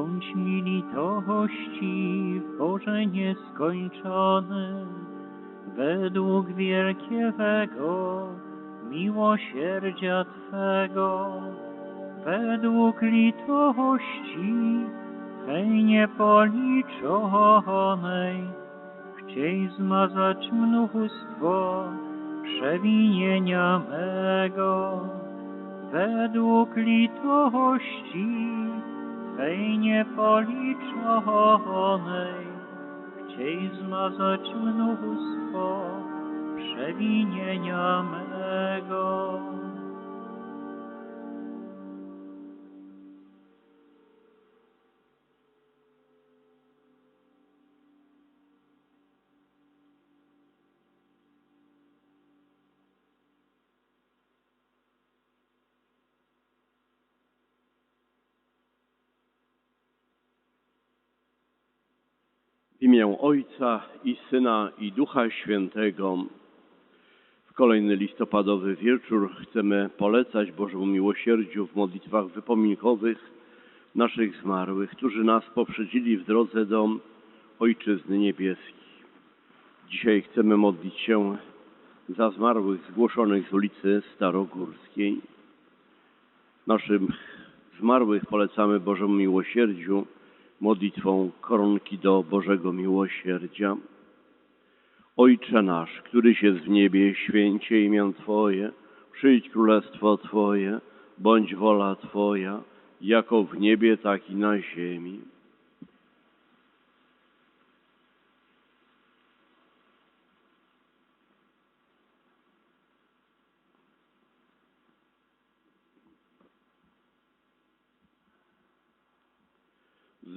Bądź mi litości Boże nieskończony, według wielkiego miłosierdzia Twego, według litości Twej niepoliczonej, chciej zmazać mnóstwo przewinienia mego, według litości Twej niepoliczonej, chciej zmazać mnóstwo przewinienia mego. W imię Ojca i Syna i Ducha Świętego. W kolejny listopadowy wieczór chcemy polecać Bożemu miłosierdziu w modlitwach wypominkowych naszych zmarłych, którzy nas poprzedzili w drodze do Ojczyzny Niebieskiej. Dzisiaj chcemy modlić się za zmarłych zgłoszonych z ulicy Starogórskiej. Naszym zmarłych polecamy Bożemu miłosierdziu modlitwą koronki do Bożego Miłosierdzia. Ojcze nasz, któryś jest w niebie, święcie imię Twoje, przyjdź królestwo Twoje, bądź wola Twoja, jako w niebie, tak i na ziemi.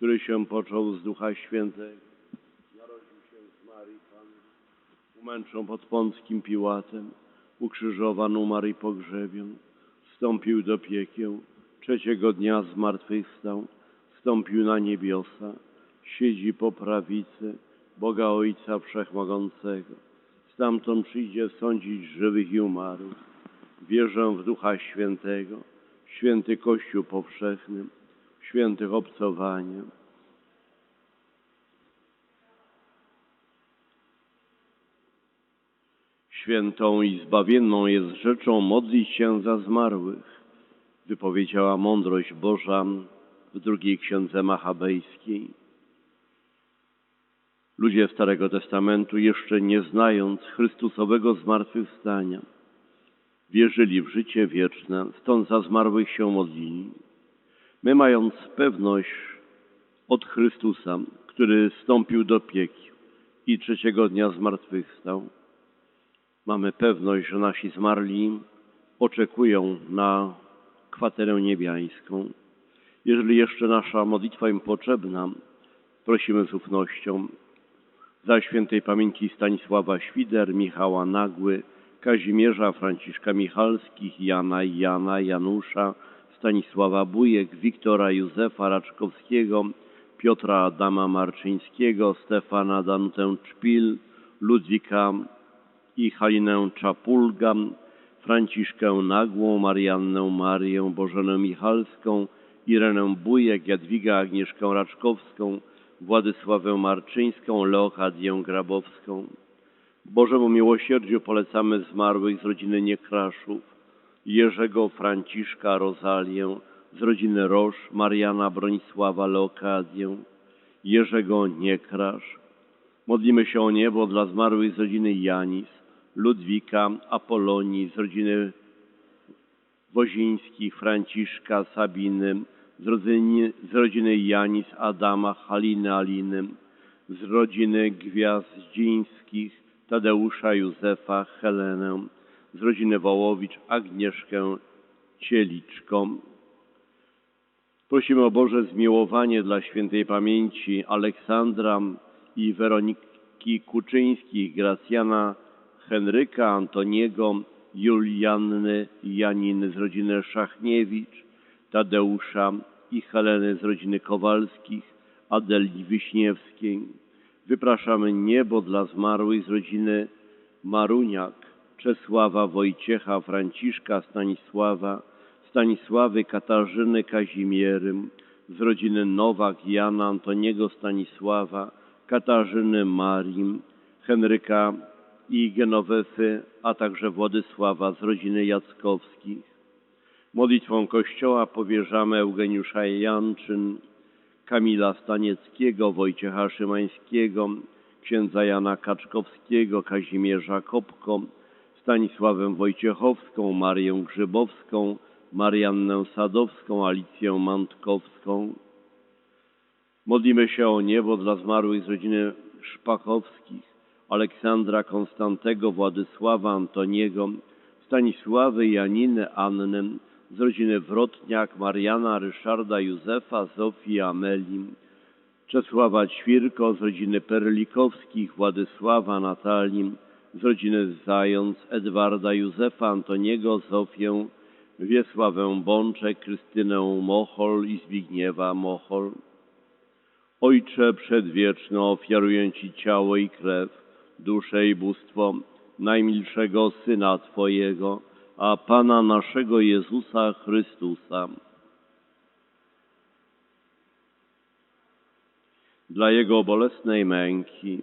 który się począł z Ducha Świętego, narodził się z Marii Panny, umęczon pod Pąckim Piłatem, ukrzyżowan, umarł i pogrzebion, wstąpił do piekieł, trzeciego dnia zmartwychwstał, wstąpił na niebiosa, siedzi po prawicy Boga Ojca Wszechmogącego. Stamtąd przyjdzie sądzić żywych i umarłych. Wierzę w Ducha Świętego, święty Kościół powszechny, świętych obcowanie. Świętą i zbawienną jest rzeczą modlić się za zmarłych, wypowiedziała mądrość Boża w drugiej księdze machabejskiej. Ludzie Starego Testamentu, jeszcze nie znając Chrystusowego zmartwychwstania, wierzyli w życie wieczne, stąd za zmarłych się modlili. My mając pewność od Chrystusa, który wstąpił do piekieł i trzeciego dnia zmartwychwstał, mamy pewność, że nasi zmarli oczekują na kwaterę niebiańską. Jeżeli jeszcze nasza modlitwa im potrzebna, prosimy z ufnością za świętej pamięci Stanisława Świder, Michała Nagły, Kazimierza Franciszka Michalskich, Jana Jana, Janusza, Stanisława Bujek, Wiktora Józefa Raczkowskiego, Piotra Adama Marczyńskiego, Stefana Danutę Czpil, Ludwika i Halinę Czapulga, Franciszkę Nagłą, Mariannę Marię, Bożenę Michalską, Irenę Bujek, Jadwigę Agnieszkę Raczkowską, Władysławę Marczyńską, Leokadię Grabowską. Bożemu miłosierdziu polecamy zmarłych z rodziny Niekraszów, Jerzego Franciszka Rozalię, z rodziny Roż, Mariana Bronisława Leokadię, Jerzego Niekrasz. Modlimy się o niebo dla zmarłych z rodziny Janis, Ludwika, Apolonii, z rodziny Wozińskich, Franciszka, Sabiny, z rodziny, z rodziny Janis, Adama, Haliny, Aliny, z rodziny Gwiazdzińskich, Tadeusza, Józefa, Helenę, z rodziny Wołowicz, Agnieszkę Cieliczką. Prosimy o Boże zmiłowanie dla świętej pamięci Aleksandra i Weroniki Kuczyńskich, Gracjana, Henryka, Antoniego, Julianny Janiny z rodziny Szachniewicz, Tadeusza i Heleny z rodziny Kowalskich, Adeli Wiśniewskiej. Wypraszamy niebo dla zmarłych z rodziny Maruniak, Czesława, Wojciecha, Franciszka, Stanisława, Stanisławy, Katarzyny, Kazimiery, z rodziny Nowak, Jana, Antoniego, Stanisława, Katarzyny, Marii, Henryka i Genowefy, a także Władysława z rodziny Jackowskich. Modlitwą Kościoła powierzamy Eugeniusza Janczyn, Kamila Stanieckiego, Wojciecha Szymańskiego, księdza Jana Kaczkowskiego, Kazimierza Kopko, Stanisławę Wojciechowską, Marię Grzybowską, Mariannę Sadowską, Alicję Mantkowską. Modlimy się o niebo dla zmarłych z rodziny Szpachowskich, Aleksandra Konstantego, Władysława Antoniego, Stanisławy, Janiny, Annę, z rodziny Wrotniak, Mariana, Ryszarda, Józefa, Zofii, Amelii, Czesława Ćwirko, z rodziny Perlikowskich, Władysława, Natalii, z rodziny Zając, Edwarda, Józefa, Antoniego, Zofię, Wiesławę Bączek, Krystynę Mochol i Zbigniewa Mochol. Ojcze przedwieczny, ofiaruję Ci ciało i krew, duszę i bóstwo najmilszego Syna Twojego, a Pana naszego Jezusa Chrystusa. Dla Jego bolesnej męki,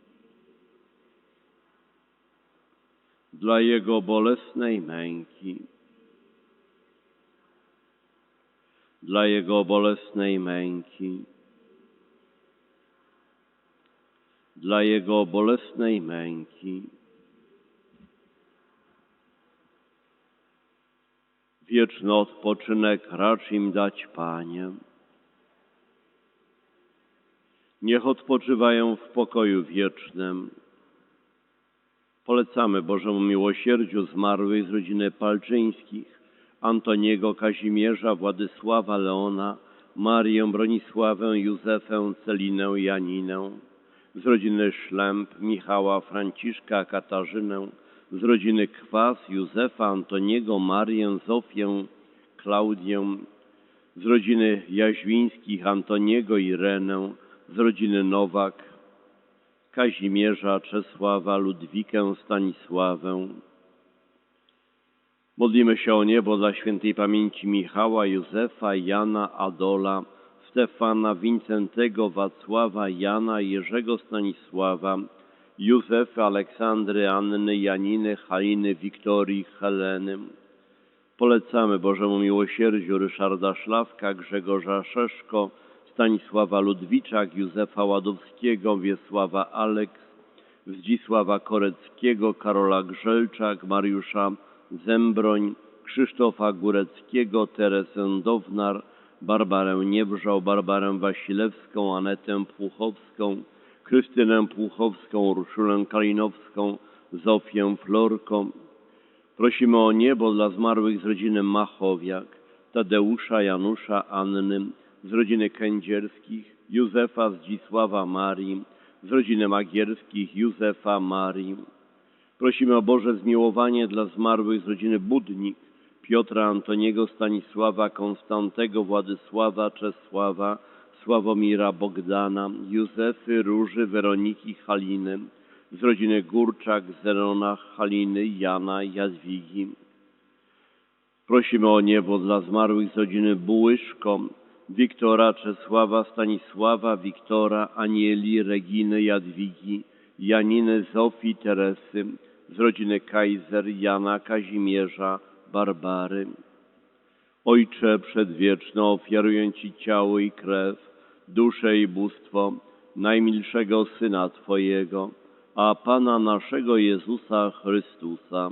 dla Jego bolesnej męki, dla Jego bolesnej męki, dla Jego bolesnej męki. Wieczny odpoczynek racz im dać, Panie. Niech odpoczywają w pokoju wiecznym. Polecamy Bożemu miłosierdziu zmarłych z rodziny Palczyńskich, Antoniego, Kazimierza, Władysława, Leona, Marię, Bronisławę, Józefę, Celinę, Janinę, z rodziny Szlemp, Michała, Franciszka, Katarzynę, z rodziny Kwas, Józefa, Antoniego, Marię, Zofię, Klaudię, z rodziny Jaźwińskich, Antoniego, Irenę, z rodziny Nowak, Kazimierza, Czesława, Ludwikę, Stanisławę. Modlimy się o niebo dla świętej pamięci Michała, Józefa, Jana, Adola, Stefana, Wincentego, Wacława, Jana, Jerzego Stanisława, Józefa, Aleksandry, Anny, Janiny, Haliny, Wiktorii, Heleny. Polecamy Bożemu miłosierdziu Ryszarda Szlawka, Grzegorza Szeszko, Stanisława Ludwiczak, Józefa Ładowskiego, Wiesława Aleks, Zdzisława Koreckiego, Karola Grzelczak, Mariusza Zembroń, Krzysztofa Góreckiego, Teresę Downar, Barbarę Niewrzał, Barbarę Wasilewską, Anetę Płuchowską, Krystynę Płuchowską, Urszulę Kalinowską, Zofię Florko. Prosimy o niebo dla zmarłych z rodziny Machowiak, Tadeusza, Janusza, Anny, z rodziny Kędzierskich, Józefa Zdzisława Marii, z rodziny Magierskich, Józefa Marii. Prosimy o Boże zmiłowanie dla zmarłych z rodziny Budnik, Piotra Antoniego, Stanisława, Konstantego, Władysława, Czesława, Sławomira, Bogdana, Józefy, Róży, Weroniki, Haliny, z rodziny Górczak, Zerona, Haliny, Jana, Jadwigi. Prosimy o niebo dla zmarłych z rodziny Bułyszko, Wiktora, Czesława, Stanisława, Wiktora, Anieli, Reginy, Jadwigi, Janiny, Zofii, Teresy, z rodziny Kaiser, Jana, Kazimierza, Barbary. Ojcze przedwieczny, ofiaruję Ci ciało i krew, duszę i bóstwo najmilszego Syna Twojego, a Pana naszego Jezusa Chrystusa.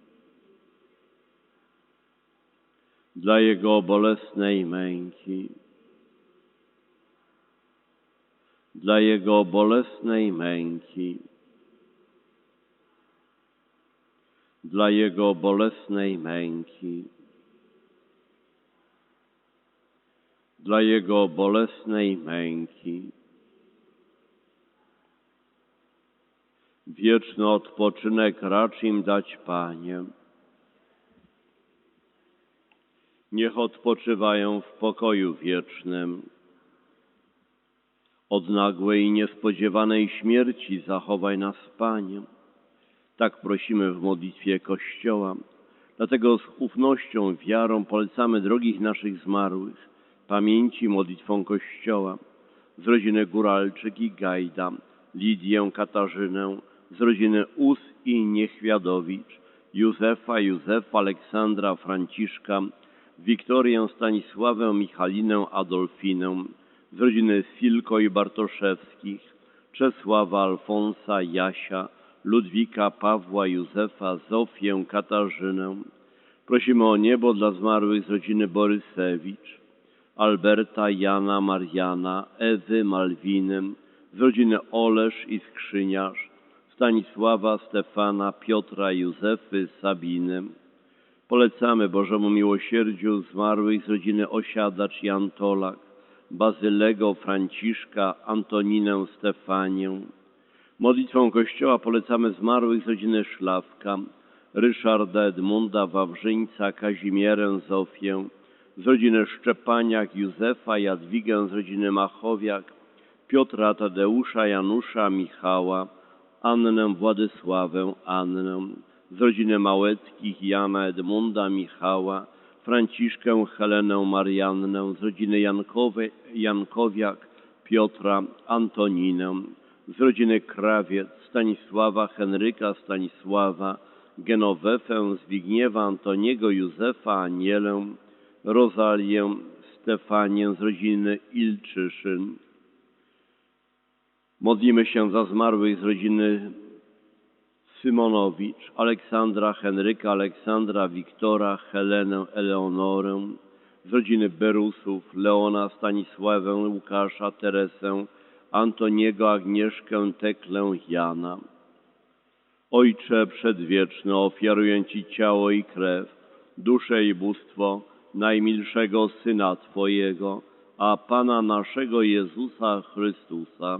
dla Jego bolesnej męki, dla Jego bolesnej męki, dla Jego bolesnej męki, dla Jego bolesnej męki. Wieczny odpoczynek racz im dać, Panie. Niech odpoczywają w pokoju wiecznym. Od nagłej i niespodziewanej śmierci zachowaj nas, Panie. Tak prosimy w modlitwie Kościoła. Dlatego z ufnością, wiarą polecamy drogich naszych zmarłych, pamięci modlitwą Kościoła, z rodziny Góralczyk i Gajda, Lidię Katarzynę, z rodziny Us i Niechwiadowicz, Józefa, Józefa, Aleksandra, Franciszka, Wiktorię Stanisławę, Michalinę, Adolfinę, z rodziny Silko i Bartoszewskich, Czesława, Alfonsa, Jasia, Ludwika, Pawła, Józefa, Zofię, Katarzynę. Prosimy o niebo dla zmarłych z rodziny Borysewicz, Alberta, Jana, Mariana, Ewy, Malwiny, z rodziny Olesz i Skrzyniarz, Stanisława, Stefana, Piotra, Józefy, Sabiny. Polecamy Bożemu miłosierdziu zmarłych z rodziny Osiadacz i Antolak, Bazylego, Franciszka, Antoninę, Stefanię. Modlitwą Kościoła polecamy zmarłych z rodziny Szlawka, Ryszarda, Edmunda, Wawrzyńca, Kazimierę, Zofię, z rodziny Szczepaniak, Józefa, Jadwigę, z rodziny Machowiak, Piotra, Tadeusza, Janusza, Michała, Annę, Władysławę, Annę, z rodziny Małeckich, Jana, Edmunda, Michała, Franciszkę, Helenę, Mariannę, z rodziny Jankowe, Jankowiak, Piotra, Antoninę, z rodziny Krawiec, Stanisława, Henryka, Stanisława, Genowefę, Zbigniewa, Antoniego, Józefa, Anielę, Rozalię, Stefanię z rodziny Ilczyszyn. Modlimy się za zmarłych z rodziny Symonowicz, Aleksandra, Henryka, Aleksandra, Wiktora, Helenę, Eleonorę, z rodziny Berusów, Leona, Stanisławę, Łukasza, Teresę, Antoniego, Agnieszkę, Teklę, Jana. Ojcze przedwieczny, ofiaruję Ci ciało i krew, duszę i bóstwo najmilszego Syna Twojego, a Pana naszego Jezusa Chrystusa.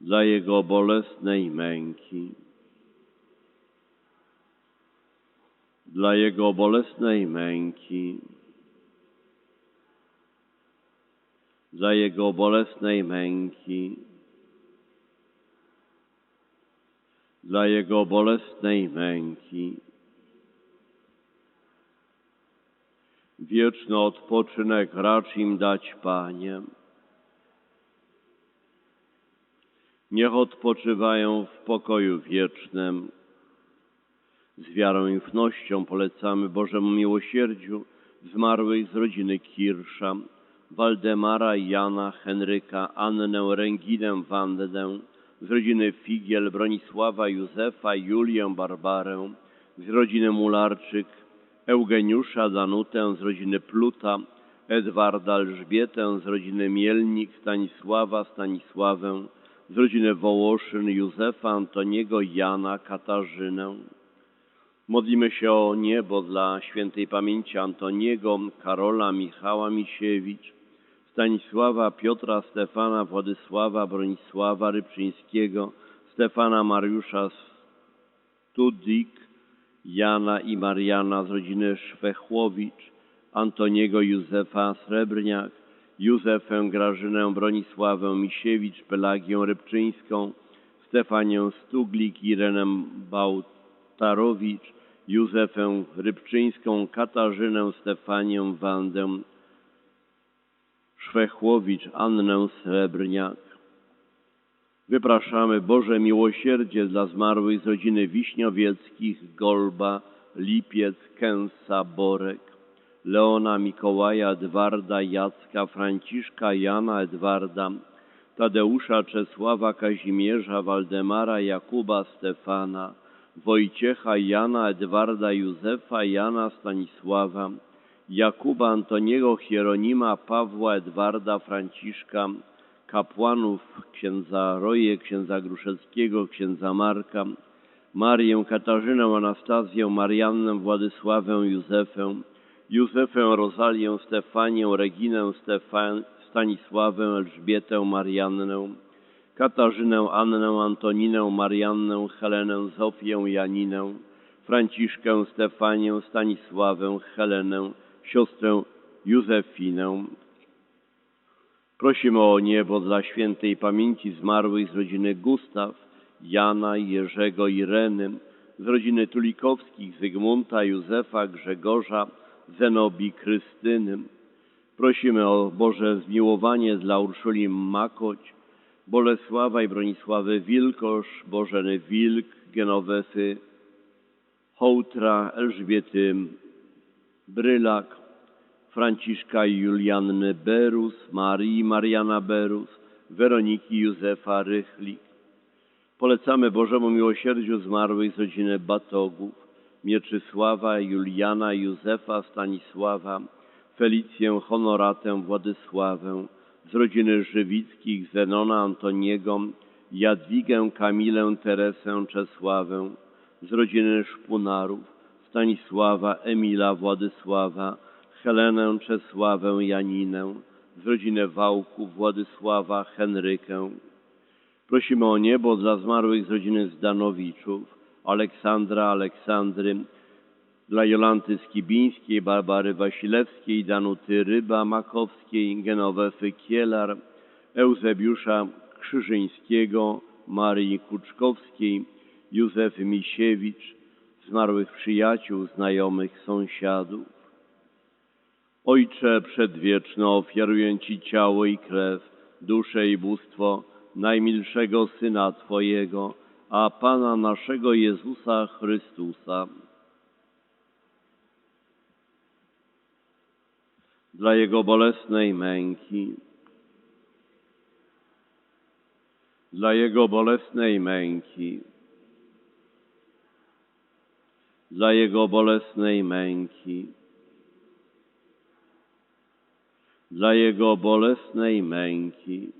dla Jego bolesnej męki, dla Jego bolesnej męki, dla Jego bolesnej męki, dla Jego bolesnej męki. Wieczny odpoczynek racz im dać, Panie. Niech odpoczywają w pokoju wiecznym. Z wiarą i ufnością polecamy Bożemu miłosierdziu zmarłych z rodziny Kirsza, Waldemara, Jana, Henryka, Annę, Ręginę, Wandę, z rodziny Figiel Bronisława, Józefa, Julię, Barbarę, z rodziny Mularczyk, Eugeniusza, Danutę, z rodziny Pluta, Edwarda, Elżbietę, z rodziny Mielnik, Stanisława, Stanisławę, z rodziny Wołoszyn, Józefa, Antoniego, Jana, Katarzynę. Modlimy się o niebo dla świętej pamięci Antoniego, Karola, Michała Misiewicz, Stanisława, Piotra, Stefana, Władysława, Bronisława Rybczyńskiego, Stefana Mariusza Studik, Jana i Mariana z rodziny Szwechłowicz, Antoniego Józefa Srebrniak, Józefę Grażynę Bronisławę Misiewicz, Pelagię Rybczyńską, Stefanię Stuglik, Irenę Bałtarowicz, Józefę Rybczyńską, Katarzynę Stefanię Wandę Szwechłowicz, Annę Srebrniak. Wypraszamy Boże miłosierdzie dla zmarłych z rodziny Wiśniowieckich, Golba, Lipiec, Kęsa, Borek, Leona, Mikołaja, Edwarda, Jacka, Franciszka, Jana, Edwarda, Tadeusza, Czesława, Kazimierza, Waldemara, Jakuba, Stefana, Wojciecha, Jana, Edwarda, Józefa, Jana, Stanisława, Jakuba, Antoniego, Hieronima, Pawła, Edwarda, Franciszka, kapłanów, księdza Roje, księdza Gruszeckiego, księdza Marka, Marię, Katarzynę, Anastazję, Mariannę, Władysławę, Józefę, Józefę, Rozalię, Stefanię, Reginę, Stefan, Stanisławę, Elżbietę, Mariannę, Katarzynę, Annę, Antoninę, Mariannę, Helenę, Zofię, Janinę, Franciszkę, Stefanię, Stanisławę, Helenę, siostrę Józefinę. Prosimy o niebo dla świętej pamięci zmarłych z rodziny Gustaw, Jana, Jerzego, Ireny, z rodziny Tulikowskich, Zygmunta, Józefa, Grzegorza, Zenobii, Krystyny. Prosimy o Boże zmiłowanie dla Urszuli Makoć, Bolesława i Bronisławy Wilkosz, Bożeny Wilk, Genowefy Hołtra, Elżbiety Brylak, Franciszka i Julianny Berus, Marii Mariana Berus, Weroniki Józefa Rychlik. Polecamy Bożemu miłosierdziu zmarłych z rodziny Batogów, Mieczysława, Juliana, Józefa, Stanisława, Felicję, Honoratę, Władysławę, z rodziny Żywickich, Zenona, Antoniego, Jadwigę, Kamilę, Teresę, Czesławę, z rodziny Szpunarów, Stanisława, Emila, Władysława, Helenę, Czesławę, Janinę, z rodziny Wałków, Władysława, Henrykę. Prosimy o niebo dla zmarłych z rodziny Zdanowiczów, Aleksandra, Aleksandry, dla Jolanty Skibińskiej, Barbary Wasilewskiej, Danuty Ryba Makowskiej, Genowefy Kielar, Eusebiusza Krzyżyńskiego, Marii Kuczkowskiej, Józefy Misiewicz, zmarłych przyjaciół, znajomych, sąsiadów. Ojcze przedwieczny, ofiaruję Ci ciało i krew, duszę i bóstwo najmilszego Syna Twojego, a Pana naszego Jezusa Chrystusa. Dla Jego bolesnej męki, dla Jego bolesnej męki, dla Jego bolesnej męki, dla Jego bolesnej męki,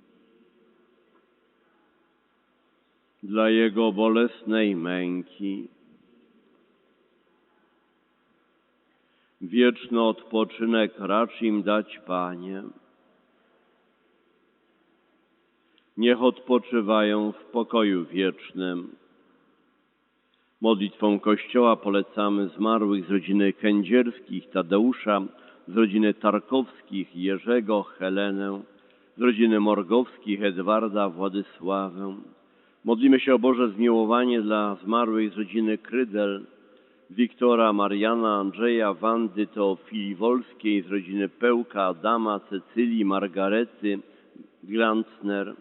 dla Jego bolesnej męki. Wieczny odpoczynek racz im dać, Panie. Niech odpoczywają w pokoju wiecznym. Modlitwą Kościoła polecamy zmarłych z rodziny Kędzierskich, Tadeusza, z rodziny Tarkowskich, Jerzego, Helenę, z rodziny Morgowskich, Edwarda, Władysławę, Modlimy się o Boże zmiłowanie dla zmarłych z rodziny Krydel, Wiktora, Mariana, Andrzeja, Wandy, Teofilii Wolskiej, z rodziny Pełka, Adama, Cecylii, Margarety, Glantner.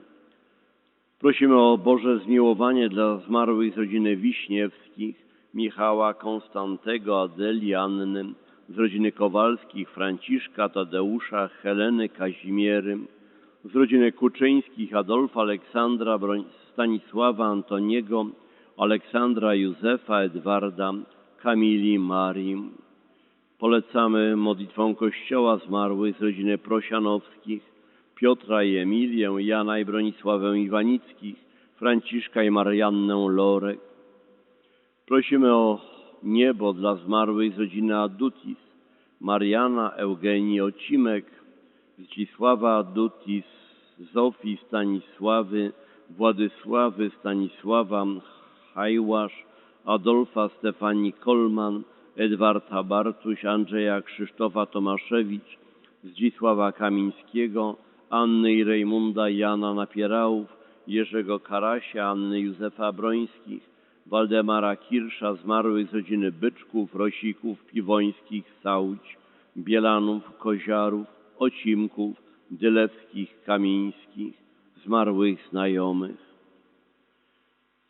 Prosimy o Boże zmiłowanie dla zmarłych z rodziny Wiśniewskich, Michała, Konstantego, Adeli, Anny, z rodziny Kowalskich, Franciszka, Tadeusza, Heleny, Kazimiery, z rodziny Kuczyńskich, Adolfa, Aleksandra, Broń- Stanisława, Antoniego, Aleksandra, Józefa, Edwarda, Kamili, Marii. Polecamy modlitwą Kościoła zmarłych z rodziny Prosianowskich, Piotra i Emilię, Jana i Bronisławę Iwanickich, Franciszka i Mariannę Lorek. Prosimy o niebo dla zmarłych z rodziny Adutis, Mariana, Eugenii Ocimek, Zdzisława Adutis, Zofii Stanisławy, Władysławy Stanisława Hajłasz, Adolfa Stefanii Kolman, Edwarda Bartuś, Andrzeja Krzysztofa Tomaszewicz, Zdzisława Kamińskiego, Anny i Rejmunda Jana Napierałów, Jerzego Karasia, Anny Józefa Brońskich, Waldemara Kirsza, zmarłych z rodziny Byczków, Rosików, Piwońskich, Sauć, Bielanów, Koziarów, Ocimków, Dylewskich, Kamińskich, zmarłych znajomych.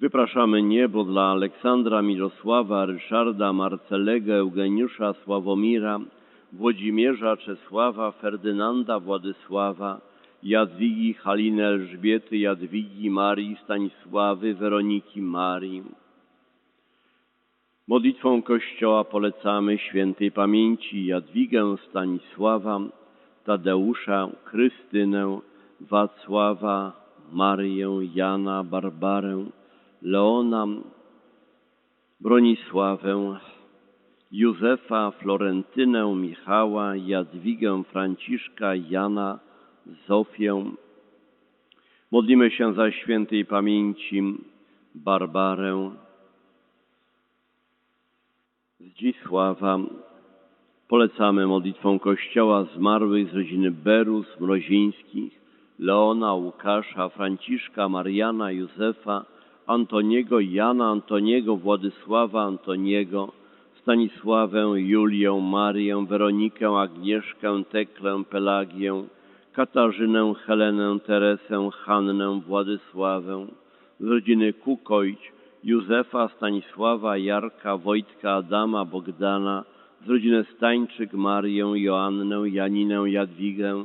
Wypraszamy niebo dla Aleksandra, Mirosława, Ryszarda, Marcelego, Eugeniusza, Sławomira, Włodzimierza, Czesława, Ferdynanda, Władysława, Jadwigi, Haliny, Elżbiety, Jadwigi, Marii, Stanisławy, Weroniki, Marii. Modlitwą Kościoła polecamy świętej pamięci Jadwigę, Stanisława, Tadeusza, Krystynę, Wacława, Marię, Jana, Barbarę, Leona, Bronisławę, Józefa, Florentynę, Michała, Jadwigę, Franciszka, Jana, Zofię. Modlimy się za świętej pamięci Barbarę, Zdzisława. Polecamy modlitwą Kościoła zmarłych z rodziny Berus, Mrozińskich, Leona, Łukasza, Franciszka, Mariana, Józefa, Antoniego, Jana, Antoniego, Władysława, Antoniego, Stanisławę, Julię, Marię, Weronikę, Agnieszkę, Teklę, Pelagię, Katarzynę, Helenę, Teresę, Hannę, Władysławę, z rodziny Kukojć, Józefa, Stanisława, Jarka, Wojtka, Adama, Bogdana, z rodziny Stańczyk, Marię, Joannę, Janinę, Jadwigę,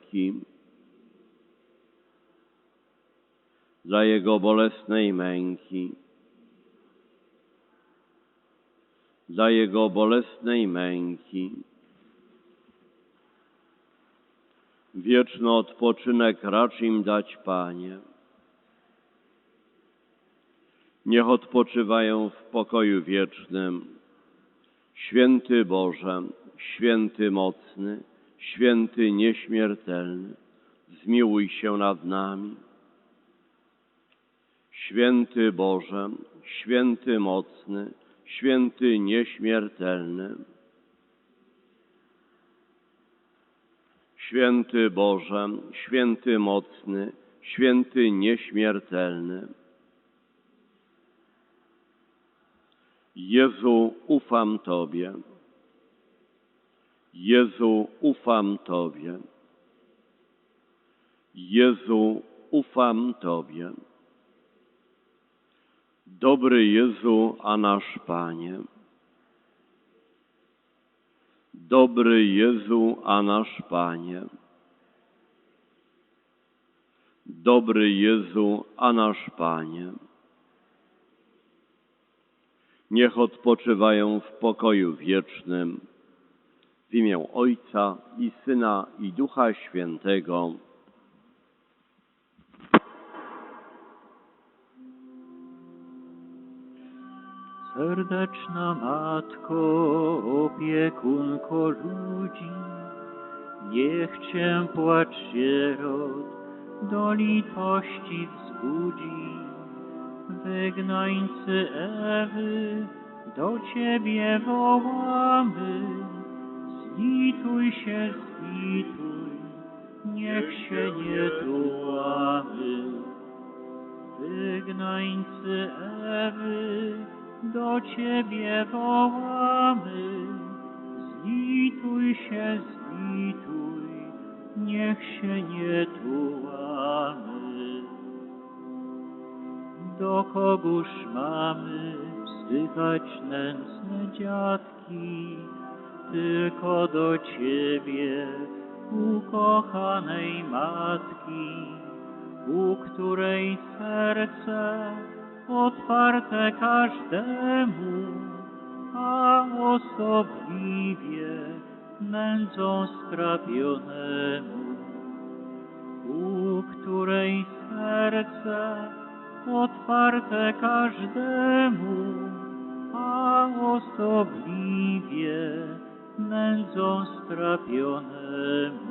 dla Jego bolesnej męki, dla Jego bolesnej męki. Wieczny odpoczynek racz im dać, Panie. Niech odpoczywają w pokoju wiecznym. Święty Boże, święty mocny, święty nieśmiertelny, zmiłuj się nad nami. Święty Boże, święty mocny, święty nieśmiertelny. Święty Boże, święty mocny, święty nieśmiertelny. Jezu, ufam Tobie. Jezu, ufam Tobie. Jezu, ufam Tobie. Dobry Jezu, a nasz Panie. Dobry Jezu, a nasz Panie. Dobry Jezu, a nasz Panie. Niech odpoczywają w pokoju wiecznym. W imię Ojca i Syna i Ducha Świętego. Serdeczna Matko, opiekunko ludzi, niech Cię płacz sierot do litości wzbudzi. Wygnańcy Ewy, do Ciebie wołamy, zlituj się, zlituj, niech się nie tułamy. Wygnańcy Ewy, do Ciebie wołamy. Zlituj się, zlituj, niech się nie tułamy. Do kogóż mamy wzdychać nędzne dziadki, tylko do Ciebie, ukochanej Matki, u której serce otwarte każdemu, a osobliwie nędzą strapionemu, u której serce otwarte każdemu, a osobliwie nędzą strapionemu.